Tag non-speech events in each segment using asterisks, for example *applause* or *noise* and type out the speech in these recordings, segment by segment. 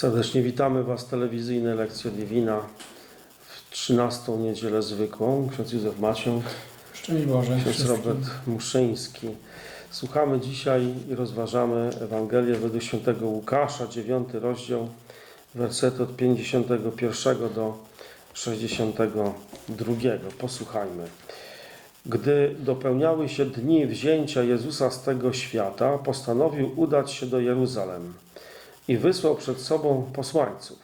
Serdecznie witamy Was w telewizyjnej lekcji Divina w 13 niedzielę zwykłą. Ksiądz Józef Maciąg, Szczęść Boże ksiądz wszystkim. Robert Muszyński. Słuchamy dzisiaj i rozważamy Ewangelię według świętego Łukasza, 9 rozdział, wersety od 51 do 62. Posłuchajmy. Gdy dopełniały się dni wzięcia Jezusa z tego świata, postanowił udać się do Jeruzalem i wysłał przed sobą posłańców.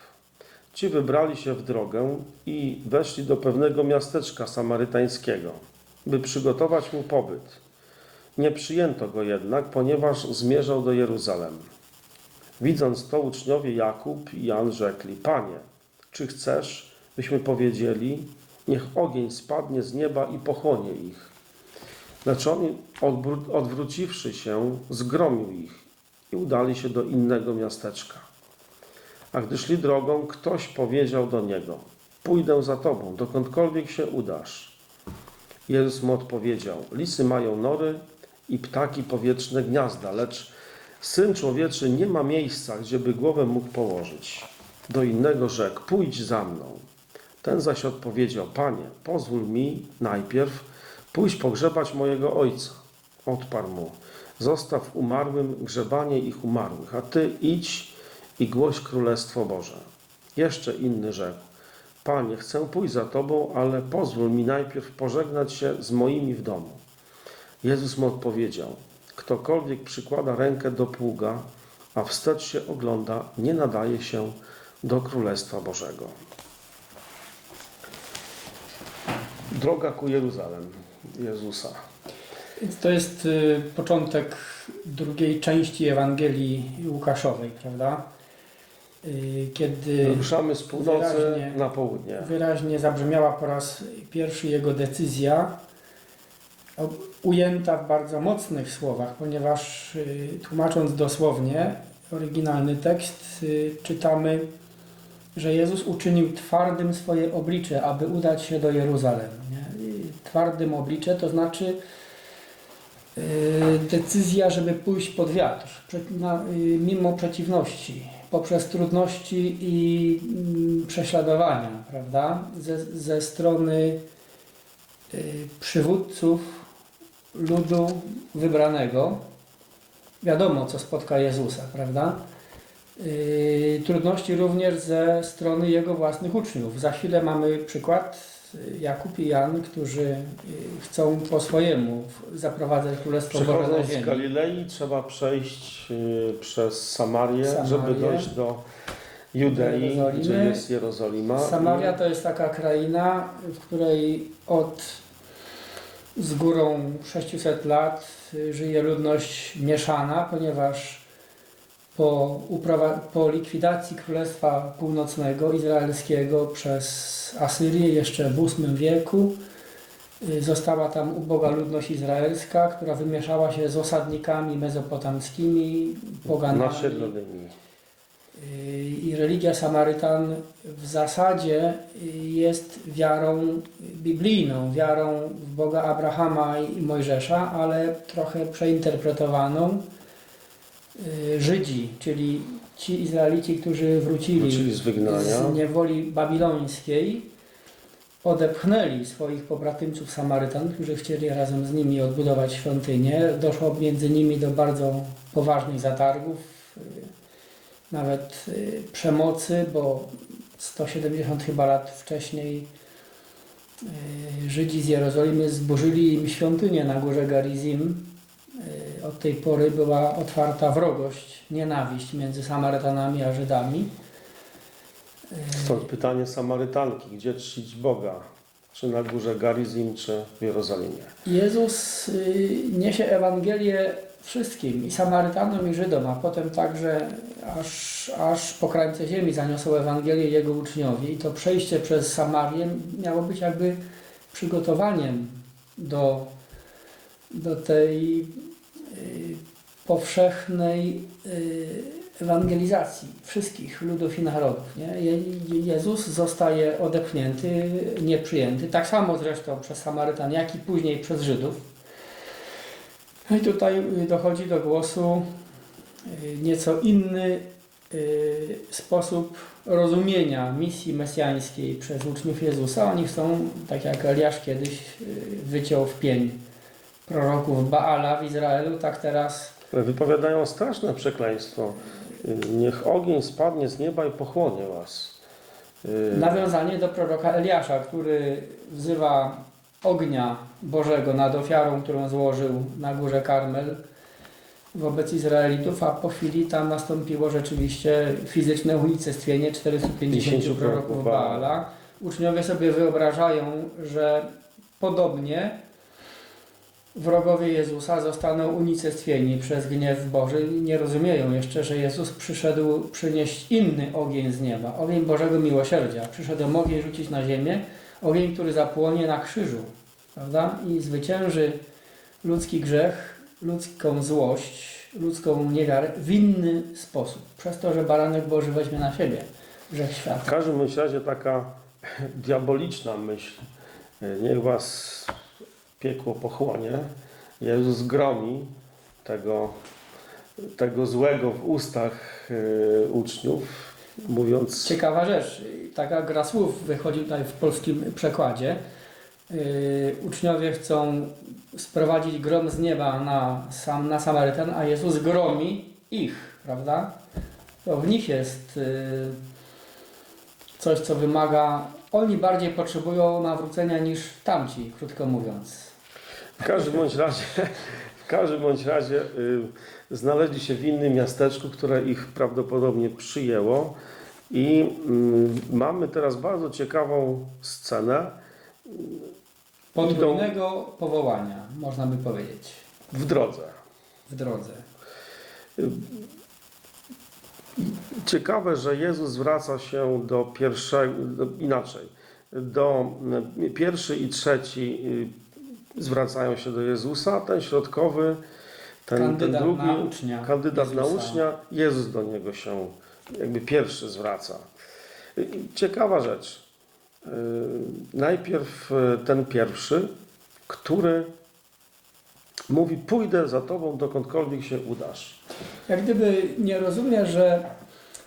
Ci wybrali się w drogę i weszli do pewnego miasteczka samarytańskiego, by przygotować mu pobyt. Nie przyjęto go jednak, ponieważ zmierzał do Jeruzalem. Widząc to, uczniowie Jakub i Jan rzekli: Panie, czy chcesz, byśmy powiedzieli, niech ogień spadnie z nieba i pochłonie ich? Lecz on, odwró- odwróciwszy się, zgromił ich i udali się do innego miasteczka. A gdy szli drogą, ktoś powiedział do niego: Pójdę za tobą, dokądkolwiek się udasz. Jezus mu odpowiedział: Lisy mają nory i ptaki powietrzne gniazda, lecz syn człowieczy nie ma miejsca, gdzieby głowę mógł położyć. Do innego rzekł: Pójdź za mną. Ten zaś odpowiedział: Panie, pozwól mi najpierw pójść pogrzebać mojego ojca. Odparł mu: Zostaw umarłym grzebanie ich umarłych, a ty idź i głoś królestwo Boże. Jeszcze inny rzekł: Panie, chcę pójść za tobą, ale pozwól mi najpierw pożegnać się z moimi w domu. Jezus mu odpowiedział: Ktokolwiek przykłada rękę do pługa, a wstecz się ogląda, nie nadaje się do królestwa Bożego. Droga ku Jeruzalem Jezusa. Więc To jest y, początek drugiej części Ewangelii Łukaszowej, prawda? Y, Kiedy Ruszamy z północy Wyraźnie. na południe. wyraźnie zabrzmiała po raz pierwszy jego decyzja, ujęta w bardzo mocnych słowach, ponieważ y, tłumacząc dosłownie oryginalny tekst, czytamy, że Jezus uczynił twardym swoje oblicze, aby udać się do Jeruzalem. Nie? Twardym oblicze to znaczy decyzja, żeby pójść pod wiatr, y, mimo przeciwności, poprzez trudności i mm, prześladowania, prawda? Ze, ze strony y, przywódców ludu wybranego. Wiadomo, co spotka Jezusa, prawda? Y, Trudności również ze strony jego własnych uczniów. Za chwilę mamy przykład y, Jakub i Jan, którzy y, chcą po swojemu zaprowadzać Królestwo Boże na Przechodząc z ziemi. Galilei trzeba przejść y, przez Samarię, Samarię. żeby dojść do Judei, gdzie jest Jerozolima. Samaria to jest taka kraina, w której od z górą 600 lat y, żyje ludność mieszana, ponieważ po, uprawa- po likwidacji Królestwa Północnego Izraelskiego przez Asyrię jeszcze w VIII wieku y, została tam uboga ludność izraelska, która wymieszała się z osadnikami mezopotamskimi, poganami. nasiedlonymi. I religia Samarytan w zasadzie jest wiarą biblijną, wiarą w Boga Abrahama i Mojżesza, ale trochę przeinterpretowaną. Y, Żydzi, czyli ci Izraelici, którzy wrócili Wrócili z z niewoli babilońskiej, odepchnęli swoich pobratymców Samarytan, którzy chcieli razem z nimi odbudować świątynię. Doszło między nimi do bardzo poważnych zatargów, y, nawet y, przemocy, bo 170 chyba lat wcześniej Żydzi z Jerozolimy zburzyli im świątynię na górze Garizim. Od tej pory była otwarta wrogość, nienawiść między Samarytanami a Żydami. Stąd pytanie Samarytanki, gdzie czcić Boga? Czy na górze Garizim, czy w Jerozolimie? Jezus y, niesie Ewangelię wszystkim, i Samarytanom, i Żydom, a potem także aż, aż po krańce ziemi zaniosą Ewangelię Jego uczniowi. I to przejście przez Samarię miało być jakby przygotowaniem do, do tej powszechnej y, ewangelizacji wszystkich ludów i narodów. Nie? Je- Jezus zostaje odepchnięty, nieprzyjęty, tak samo zresztą przez Samarytan, jak i później przez Żydów. No i tutaj dochodzi do głosu y, nieco inny y, sposób rozumienia misji mesjańskiej przez uczniów Jezusa. Oni chcą, tak jak Eliasz kiedyś wyciął w pień proroków Baala w Izraelu, tak teraz Wypowiadają straszne przekleństwo. Niech ogień spadnie z nieba i pochłonie was. Y, nawiązanie do proroka Eliasza, który wzywa ognia Bożego nad ofiarą, którą złożył na górze Karmel wobec Izraelitów, a po chwili tam nastąpiło rzeczywiście fizyczne unicestwienie 450 50 proroków Baala. Uczniowie sobie wyobrażają, że podobnie wrogowie Jezusa zostaną unicestwieni przez gniew Boży. Nie rozumieją jeszcze, że Jezus przyszedł przynieść inny ogień z nieba, ogień Bożego miłosierdzia. Przyszedł ogień rzucić na ziemię, ogień, który zapłonie na krzyżu, prawda? I zwycięży ludzki grzech, ludzką złość, ludzką niewiarę w inny sposób. Przez to, że baranek Boży weźmie na siebie grzech W świata. każdym bądź razie taka diaboliczna myśl, niech was piekło pochłonie. Jezus gromi tego, tego złego w ustach y, uczniów, mówiąc, Ciekawa rzecz, taka gra słów wychodzi tutaj w polskim przekładzie. Yy, uczniowie chcą sprowadzić grom z nieba na, sam, na Samarytan, a Jezus gromi ich, prawda? To w nich jest yy, coś, co wymaga. Oni bardziej potrzebują nawrócenia niż tamci, krótko mówiąc. w każdym bądź razie, w każdym bądź razie y, znaleźli się w innym miasteczku, które ich prawdopodobnie przyjęło. I mm, mamy teraz bardzo ciekawą scenę Podwójnego powołania, można by powiedzieć, w drodze. w drodze. Ciekawe, że Jezus zwraca się do pierwszego, do, inaczej, do pierwszy i trzeci y, zwracają się do Jezusa, ten środkowy, ten, ten drugi, na ucznia. kandydat na Jezusa. ucznia, Jezus do niego się jakby pierwszy zwraca. Ciekawa rzecz. Y, Najpierw y, ten pierwszy, który mówi, pójdę za tobą dokądkolwiek się udasz. Jak gdyby nie rozumie, że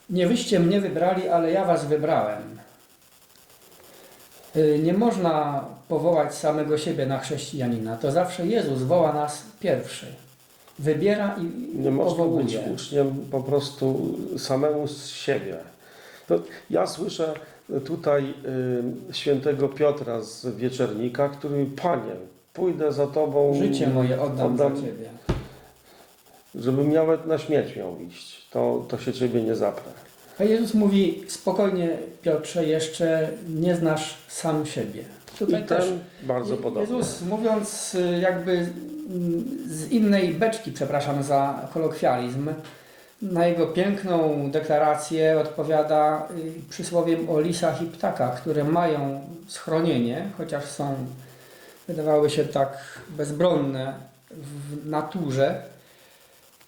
nie wyście mnie wybrali, ale ja was wybrałem. Y, Nie można powołać samego siebie na chrześcijanina. To zawsze Jezus woła nas pierwszy. Wybiera i Nie można być uczniem po prostu samemu z siebie. To ja słyszę tutaj y, świętego Piotra z Wieczernika, który Panie, pójdę za Tobą, Życie moje oddam, Oddam- za Ciebie. żebym nawet na śmierć miał iść, to, to się Ciebie nie zaprę. A Jezus mówi, spokojnie Piotrze, jeszcze nie znasz sam siebie. I Tutaj też ten bardzo podobny. Jezus mówiąc y, jakby mm, z innej beczki, przepraszam za kolokwializm, na jego piękną deklarację odpowiada y, przysłowiem o lisach i ptakach, które mają schronienie, chociaż są, wydawały się tak bezbronne w naturze.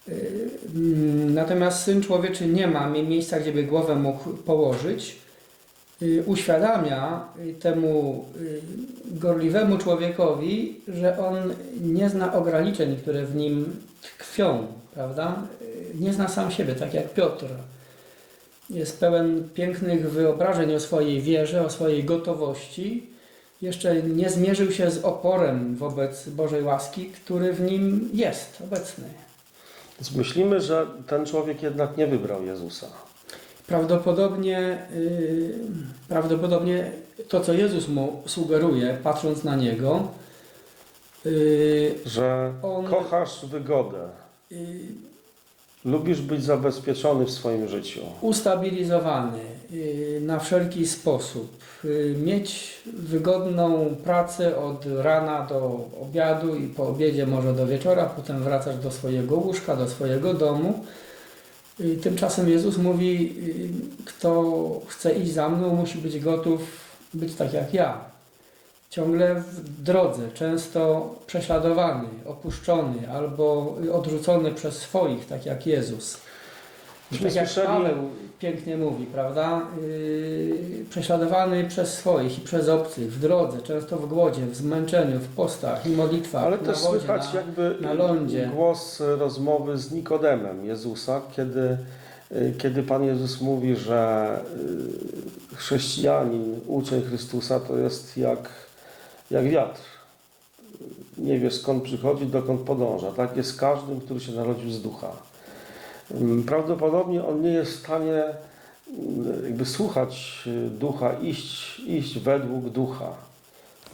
Y, mm, Natomiast Syn Człowieczy nie ma mi- miejsca, gdzie by głowę mógł położyć. Y, Uświadamia y, temu gorliwemu człowiekowi, że on nie zna ograniczeń, które w nim tkwią, prawda? Nie zna sam siebie, tak jak Piotr. Jest pełen pięknych wyobrażeń o swojej wierze, o swojej gotowości. Jeszcze nie zmierzył się z oporem wobec Bożej łaski, który w nim jest obecny. Więc myślimy, że ten człowiek jednak nie wybrał Jezusa. Prawdopodobnie, yy, prawdopodobnie to, co Jezus mu sugeruje, patrząc na niego, yy, Że On- kochasz wygodę, yy, lubisz być zabezpieczony w swoim życiu. ustabilizowany yy, na wszelki sposób, yy, mieć wygodną pracę od rana do obiadu i po obiedzie może do wieczora, potem wracać do swojego łóżka, do swojego domu. Yy, Tymczasem Jezus mówi, kto chce iść za mną, musi być gotów być tak jak ja. Ciągle w drodze, często prześladowany, opuszczony albo odrzucony przez swoich, tak jak Jezus. Myśmy Tak jak słyszeli- Paweł pięknie mówi, prawda? Yy, prześladowany przez swoich i przez obcych, w drodze, często w głodzie, w zmęczeniu, w postach i modlitwach, Ale na też wodzie, słychać na, jakby na lądzie. głos rozmowy z Nikodemem Jezusa, kiedy y, kiedy Pan Jezus mówi, że y, chrześcijanin, uczeń Chrystusa to jest jak, jak wiatr. Nie wie skąd przychodzi, dokąd podąża. Tak jest każdym, który się narodził z ducha. Ym, Prawdopodobnie on nie jest w stanie ym, jakby słuchać y, ducha, iść, iść według ducha.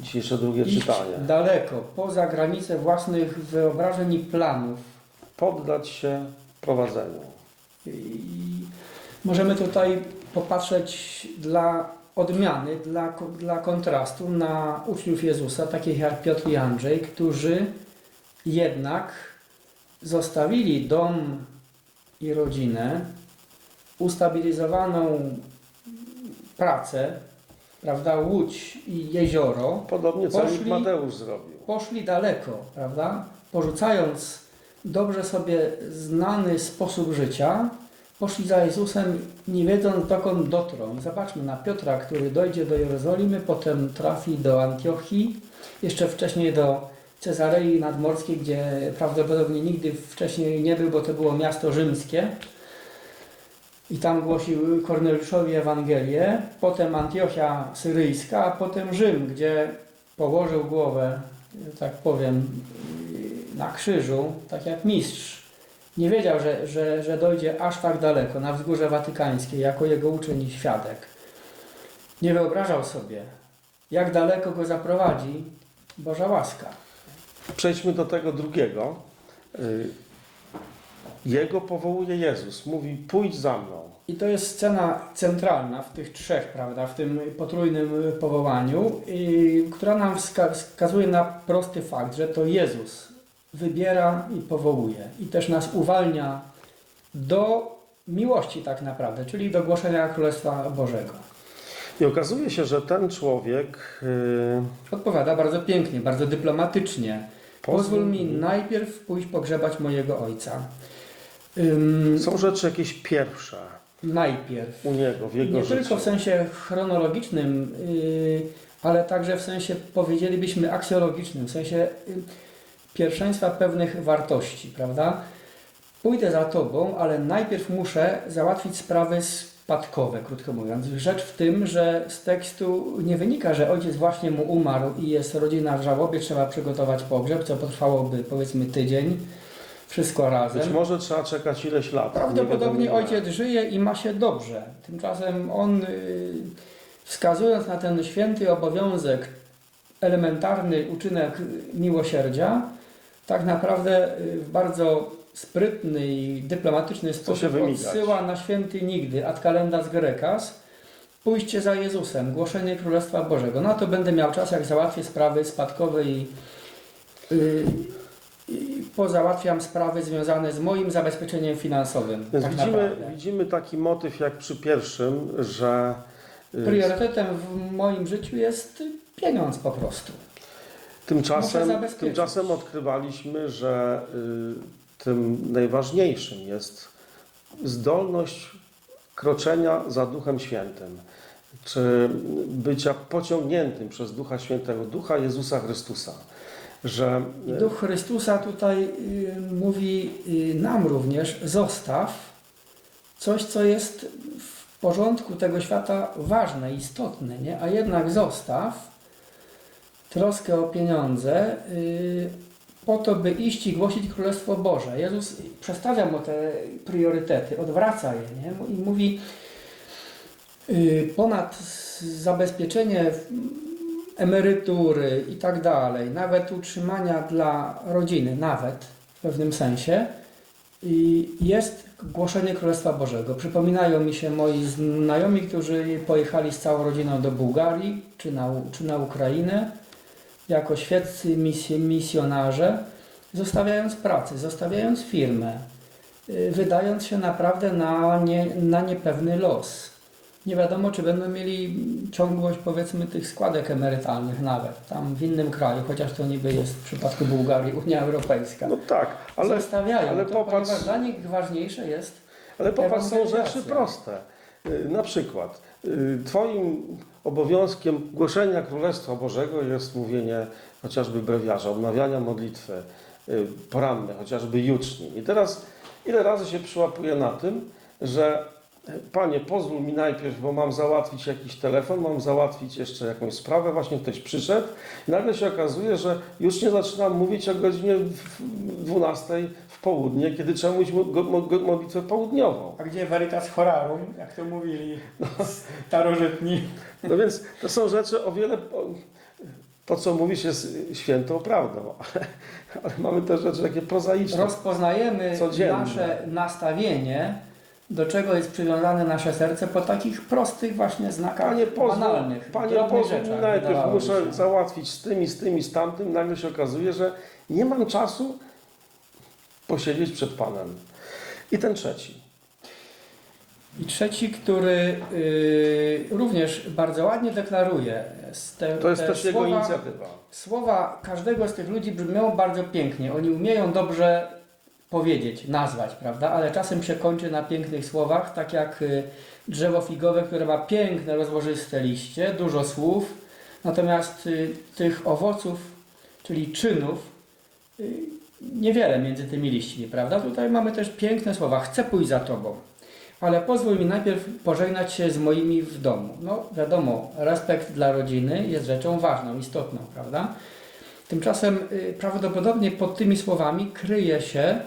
Dzisiejsze drugie Iść czytanie. daleko, poza granice własnych wyobrażeń i planów. Poddać się prowadzeniu. I możemy tutaj popatrzeć dla odmiany, dla, dla kontrastu na uczniów Jezusa, takich jak Piotr i Andrzej, którzy jednak zostawili dom i rodzinę, ustabilizowaną pracę, prawda, łódź i jezioro, Podobnie co Poszli- Mateusz zrobił. poszli daleko, prawda? Porzucając dobrze sobie znany sposób życia, poszli za Jezusem, nie wiedząc dokąd dotrą. Zobaczmy na Piotra, który dojdzie do Jerozolimy, potem trafi do Antiochii, jeszcze wcześniej do Cezarei Nadmorskiej, gdzie prawdopodobnie nigdy wcześniej nie był, bo to było miasto rzymskie. I tam głosił Korneliuszowi Ewangelię, potem Antiochia Syryjska, a potem Rzym, gdzie położył głowę, tak powiem, na krzyżu, tak jak mistrz. Nie wiedział, że, że, że dojdzie aż tak daleko, na wzgórze watykańskie, jako jego uczeń i świadek. Nie wyobrażał sobie, jak daleko go zaprowadzi Boża łaska. Przejdźmy do tego drugiego. Y, Jego powołuje Jezus. Mówi, pójdź za mną. I to jest scena centralna w tych trzech, prawda, w tym potrójnym powołaniu, która nam wska- wskazuje na prosty fakt, że to Jezus wybiera i powołuje. I też nas uwalnia do miłości tak naprawdę, czyli do głoszenia Królestwa Bożego. I okazuje się, że ten człowiek y, Odpowiada bardzo pięknie, bardzo dyplomatycznie. Pozwól mi najpierw pójść pogrzebać mojego ojca. Ym, Są rzeczy jakieś pierwsze najpierw. u niego, w jego Nie życiu. tylko w sensie chronologicznym, yy, ale także w sensie powiedzielibyśmy aksjologicznym, w sensie yy, pierwszeństwa pewnych wartości, prawda? Pójdę za tobą, ale najpierw muszę załatwić sprawy spadkowe, krótko mówiąc. Rzecz w tym, że z tekstu nie wynika, że ojciec właśnie mu umarł i jest rodzina w żałobie, trzeba przygotować pogrzeb, co potrwałoby powiedzmy tydzień, wszystko razem. Być może trzeba czekać ileś lat. Prawdopodobnie ojciec żyje i ma się dobrze. Tymczasem on, y, wskazując na ten święty obowiązek, elementarny uczynek miłosierdzia, tak naprawdę y, w bardzo sprytny i dyplomatyczny sposób odsyła na święty nigdy, ad calendas grecas, pójście za Jezusem, głoszenie Królestwa Bożego. Na to będę miał czas, jak załatwię sprawy spadkowe i, y, i pozałatwiam sprawy związane z moim zabezpieczeniem finansowym. Więc tak widzimy, naprawdę. widzimy taki motyw jak przy pierwszym, że y, Priorytetem w moim życiu jest pieniądz po prostu. Tymczasem, tymczasem odkrywaliśmy, że y, tym najważniejszym jest zdolność kroczenia za Duchem Świętym, czy bycia pociągniętym przez Ducha Świętego, Ducha Jezusa Chrystusa, że I Duch Chrystusa tutaj y, mówi y, nam również, zostaw coś, co jest w porządku tego świata ważne, istotne, nie? a jednak zostaw troskę o pieniądze y, po to, by iść i głosić Królestwo Boże. Jezus przestawia mu te priorytety, odwraca je nie? i mówi y, ponad zabezpieczenie emerytury i tak dalej, nawet utrzymania dla rodziny, nawet w pewnym sensie, i jest głoszenie Królestwa Bożego. Przypominają mi się moi znajomi, którzy pojechali z całą rodziną do Bułgarii czy na, czy na Ukrainę jako świeccy misj- misjonarze, zostawiając pracę, zostawiając firmę, y, wydając się naprawdę na, nie, na niepewny los. Nie wiadomo, czy będą mieli ciągłość, powiedzmy, tych składek emerytalnych nawet, tam w innym kraju, chociaż to niby jest w przypadku Bułgarii Unia Europejska. no tak, ale, Zostawiają ale to, popatrz- dla nich ważniejsze jest ale popatrz, są rzeczy proste. Y, Na przykład, y, Twoim obowiązkiem głoszenia Królestwa Bożego jest mówienie chociażby brewiarza, odmawiania modlitwy y, poranne, chociażby juczni. I teraz ile razy się przyłapuje na tym, że Panie, pozwól mi najpierw, bo mam załatwić jakiś telefon, mam załatwić jeszcze jakąś sprawę, właśnie ktoś przyszedł. I nagle się okazuje, że już nie zaczynam mówić o godzinie w- 12 w południe, kiedy trzeba mówić modlitwę południową. A gdzie veritas horarum, jak to mówili *laughs* starożytni? No więc to są rzeczy o wiele. To, co mówisz, jest świętą prawdą, ale, ale mamy też rzeczy takie prozaiczne. Rozpoznajemy Codzienne. nasze nastawienie, do czego jest przywiązane nasze serce po takich prostych właśnie znakach Panie, pozwól, banalnych, panie drobnych pozwól rzeczach. najpierw wydawałoby muszę się. załatwić z tym i z tym i z tamtym. Nagle się okazuje, że nie mam czasu posiedzieć przed Panem. I ten trzeci. I trzeci, który y, również bardzo ładnie deklaruje. Te, To jest te też jego słowa, inicjatywa. Słowa każdego z tych ludzi brzmią bardzo pięknie. Oni umieją dobrze powiedzieć, nazwać, prawda? Ale czasem się kończy na pięknych słowach, tak jak y, drzewo figowe, które ma piękne, rozłożyste liście, dużo słów, natomiast y, tych owoców, czyli czynów, y, niewiele między tymi liśćmi, prawda? Tutaj mamy też piękne słowa. Chcę pójść za Tobą. Ale pozwól mi najpierw pożegnać się z moimi w domu. No wiadomo, respekt dla rodziny jest rzeczą ważną, istotną, prawda? Tymczasem prawdopodobnie pod tymi słowami kryje się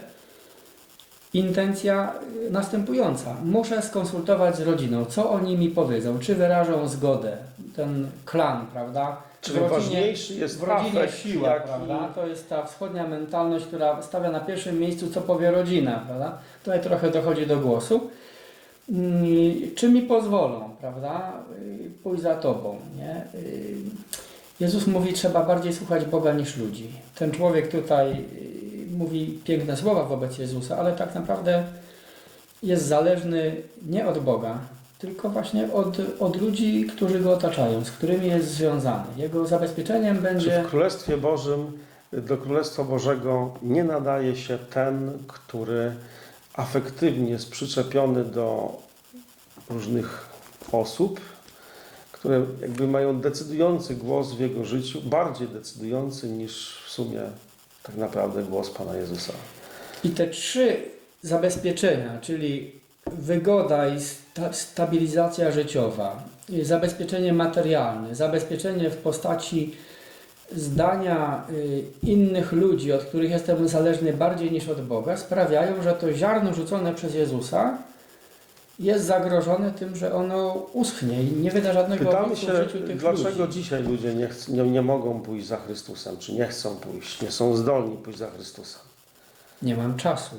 intencja następująca. Muszę skonsultować z rodziną, co oni mi powiedzą, czy wyrażą zgodę, ten klan, prawda? Rodzinie- ważniejszy jest w rodzinie afekt, siła, prawda? To jest ta wschodnia mentalność, która stawia na pierwszym miejscu, co powie rodzina, prawda? Tutaj trochę dochodzi do głosu. Mm, Czy mi pozwolą, prawda? Pójść za Tobą, nie? Jezus mówi, trzeba bardziej słuchać Boga niż ludzi. Ten człowiek tutaj mówi piękne słowa wobec Jezusa, ale tak naprawdę jest zależny nie od Boga, tylko właśnie od, od ludzi, którzy go otaczają, z którymi jest związany. Jego zabezpieczeniem Czy będzie w Królestwie Bożym do Królestwa Bożego nie nadaje się ten, który afektywnie jest przyczepiony do różnych osób, które jakby mają decydujący głos w jego życiu, bardziej decydujący niż w sumie tak naprawdę głos Pana Jezusa. I te trzy zabezpieczenia, czyli wygoda i sta stabilizacja życiowa, zabezpieczenie materialne, zabezpieczenie w postaci zdania y, innych ludzi, od których jestem zależny bardziej niż od Boga, sprawiają, że to ziarno rzucone przez Jezusa jest zagrożone tym, że ono uschnie i nie wyda żadnego Pytamy się, w życiu tych dlaczego ludzi. dzisiaj ludzie nie, chc- nie, nie mogą pójść za Chrystusem, czy nie chcą pójść, nie są zdolni pójść za Chrystusem. Nie mam czasu.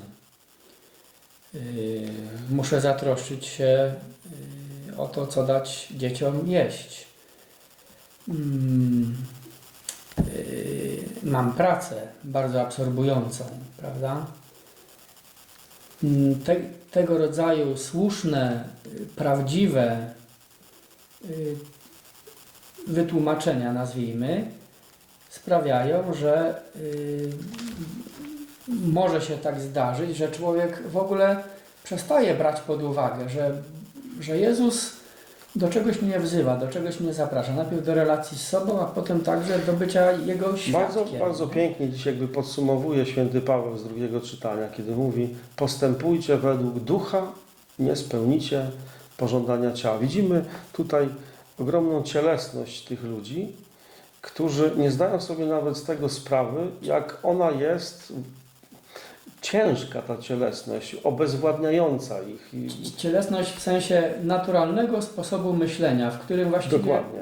Yy, muszę zatroszczyć się yy, o to, co dać dzieciom jeść. Mm, yy, mam pracę bardzo absorbującą, prawda? Mm, Te, tego rodzaju słuszne, prawdziwe yy, wytłumaczenia, nazwijmy, sprawiają, że yy, może się tak zdarzyć, że człowiek w ogóle przestaje brać pod uwagę, że, że Jezus do czegoś mnie wzywa, do czegoś mnie zaprasza. Najpierw do relacji z sobą, a potem także do bycia Jego świadkiem. Bardzo, bardzo pięknie dziś jakby podsumowuje święty Paweł z drugiego czytania, kiedy mówi postępujcie według ducha, nie spełnicie pożądania ciała. Widzimy tutaj ogromną cielesność tych ludzi, którzy nie zdają sobie nawet z tego sprawy, jak ona jest ciężka ta cielesność, obezwładniająca ich. I, Cielesność w sensie naturalnego sposobu myślenia, w którym właściwie dokładnie.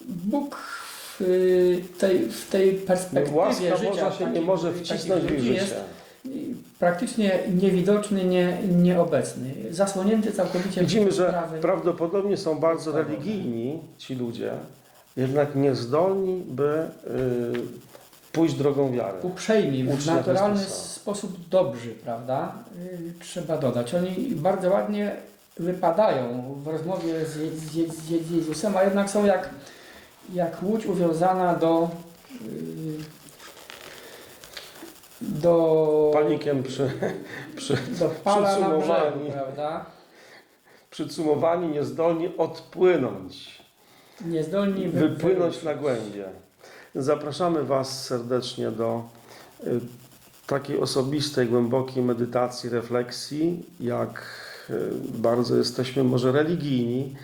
Bóg w y, tej, w tej perspektywie Łaska życia Boża się nie może wcisnąć w życie. jest praktycznie niewidoczny, nie, nieobecny, zasłonięty całkowicie Widzimy, że sprawy. prawdopodobnie są bardzo religijni ci ludzie, jednak niezdolni, by y, pójść drogą wiary. uprzejmi, w Ucznia naturalny Chrystusa. sposób dobrzy, prawda? Y, Trzeba dodać. Oni bardzo ładnie wypadają w rozmowie z, Je- z, Je- z, Je- z Jezusem, a jednak są jak, jak łódź uwiązana do y, do, Panikiem przy, przy, do pala na brzegu, przycumowani. prawda? przycumowani, niezdolni odpłynąć, Niezdolni wy- wypłynąć na głębie. Zapraszamy Was serdecznie do y, takiej osobistej, głębokiej medytacji, refleksji, jak e, bardzo jesteśmy może religijni,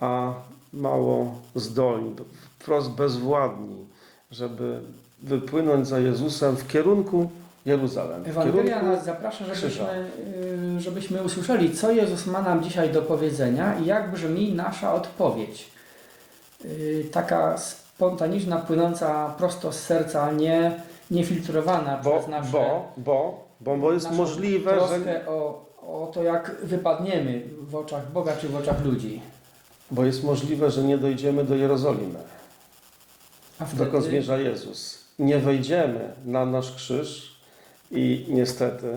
a mało zdolni, wprost bezwładni, żeby wypłynąć za Jezusem w kierunku Jeruzalem. Ewangelia nas zaprasza, żebyśmy, y, żebyśmy usłyszeli, co Jezus ma nam dzisiaj do powiedzenia i jak brzmi nasza odpowiedź. Y, Taka spontaniczna, płynąca prosto z serca, nie, niefiltrowana bo, przez nasze, bo, bo, bo, bo jest naszą możliwe, że o, o to, jak wypadniemy w oczach Boga czy w oczach ludzi. Bo jest możliwe, że nie dojdziemy do Jerozolimy, A wtedy, dokąd zmierza Jezus. Nie wejdziemy na nasz krzyż i niestety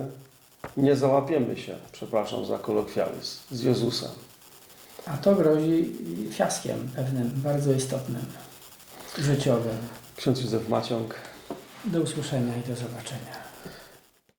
nie załapiemy się, przepraszam za kolokwializm, z Jezusem. a to grozi fiaskiem pewnym, bardzo istotnym, życiowym. Ksiądz Józef Maciąg, Do usłyszenia i do zobaczenia.